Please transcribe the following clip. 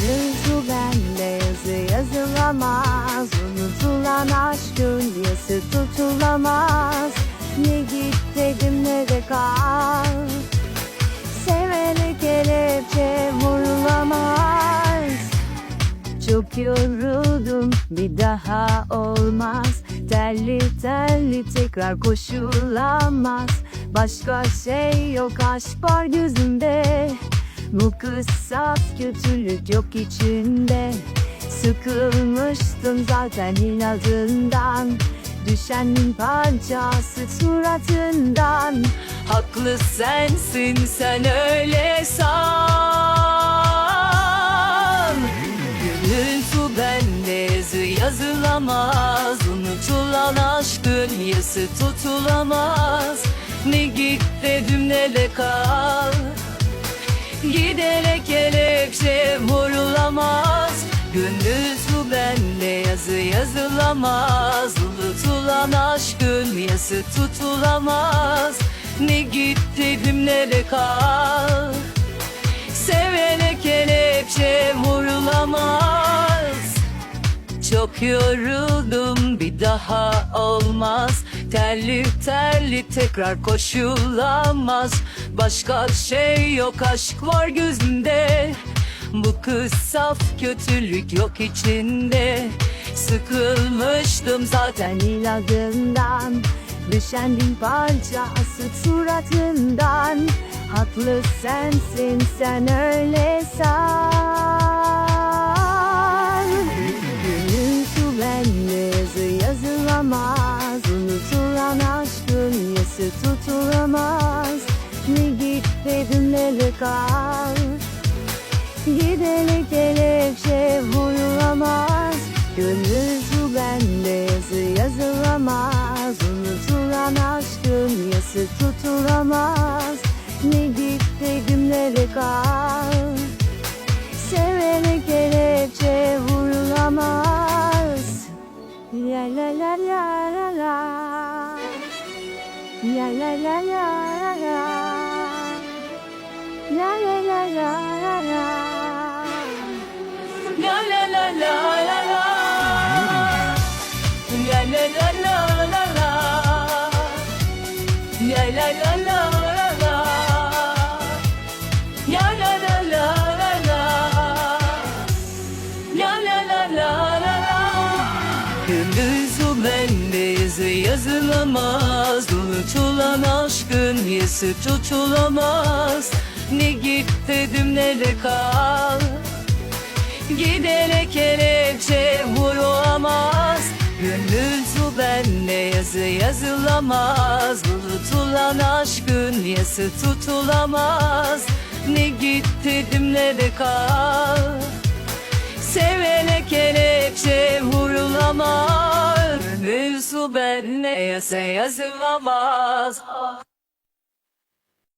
Gönül bende yazı yazılamaz. Unutulan aşkın yası tutulamaz. Ne git dedim ne de kal. Sevene kelepçe vurulamaz. Çok yoruldum bir daha olmaz. Telli telli tekrar koşulamaz. Başka şey yok aşk var gözümde Bu kız saf kötülük yok içinde. Sıkılmıştım zaten inadından. Düşen parçası suratından. Haklı sensin sen öyle san. Gürültü bende yazı yazılamaz. Unutulan aşkın yası tutulamaz. Ne git dedim ne de kal Giderek kelepçe vurulamaz. Gönül su bende yazı yazılamaz. Unutulan aşkın yası tutulamaz. Ne git dedim ne de kal. Sevene kelepçe vurulamaz. Çok yoruldum bir daha olmaz. Terli terli tekrar koşulamaz Başka şey yok aşk var gözümde Bu kız saf kötülük yok içinde. Sıkılmıştım zaten inadından. Düşen bin parçası suratından. Haklı sensin sen öyle san kal Gidene kelepçe vurulamaz Gönül su bende yazı yazılamaz. Unutulan aşkın yası tutulamaz. Ne git dedim ne de kal Sevene kelepçe vurulamaz La la la la la. La La la la la la la La la la la la la La la la la la la La la la la la la La la la yazılamaz Unutulan aşkın yası tutulamaz Ne git dedim ne de kal. Gidene kelepçe vurulamaz. Gönül su bende yazı yazılamaz. Unutulan aşkın yası tutulamaz. Ne git dedim ne de kal. Sevene kelepçe vurulamaz. Gönül su bende yazı yazılamaz